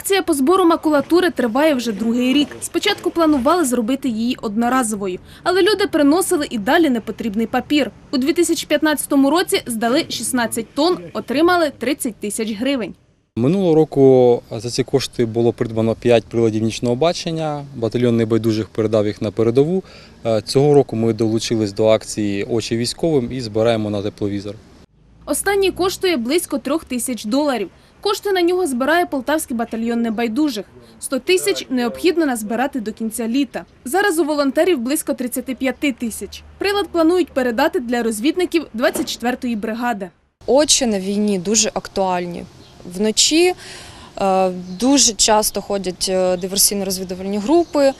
Акція по збору макулатури триває вже другий рік. Спочатку планували зробити її одноразовою, але люди приносили і далі непотрібний папір. У 2015 році здали 16 тонн, отримали 30 тисяч гривень. Минулого року за ці кошти було придбано 5 приладів нічного бачення. Батальйон небайдужих передав їх на передову. Цього року ми долучились до акції Очі військовим і збираємо на тепловізор. Останній коштує близько трьох тисяч доларів. Кошти на нього збирає полтавський батальйон небайдужих. 100 тисяч необхідно назбирати до кінця літа. Зараз у волонтерів близько 35 тисяч. Прилад планують передати для розвідників 24-ї бригади. Очі на війні дуже актуальні. Вночі е, дуже часто ходять е, диверсійно-розвідувальні групи,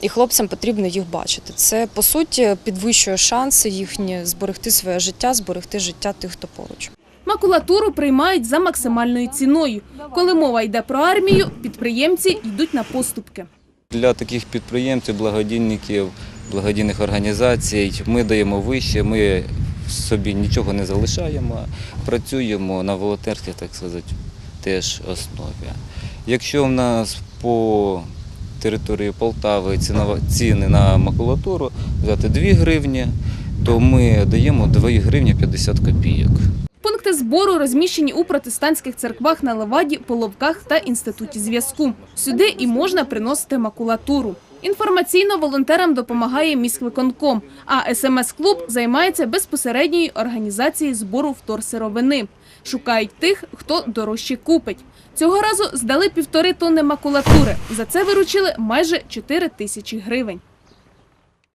і хлопцям потрібно їх бачити. Це по суті підвищує шанси їхні зберегти своє життя, зберегти життя тих, хто поруч. Макулатуру приймають за максимальною ціною. Коли мова йде про армію, підприємці йдуть на поступки. Для таких підприємців, благодійників, благодійних організацій ми даємо вище, ми собі нічого не залишаємо, працюємо на волонтерській, так сказати, теж основі. Якщо в нас по території Полтави ціни на макулатуру взяти 2 гривні, то ми даємо 2 гривні 50 копійок. Пункти збору розміщені у протестантських церквах на Леваді, Половках та інституті зв'язку. Сюди і можна приносити макулатуру. Інформаційно волонтерам допомагає міськвиконком, а СМС-клуб займається безпосередньою організацією збору вторсировини. Шукають тих, хто дорожче купить. Цього разу здали півтори тонни макулатури. За це виручили майже 4 тисячі гривень.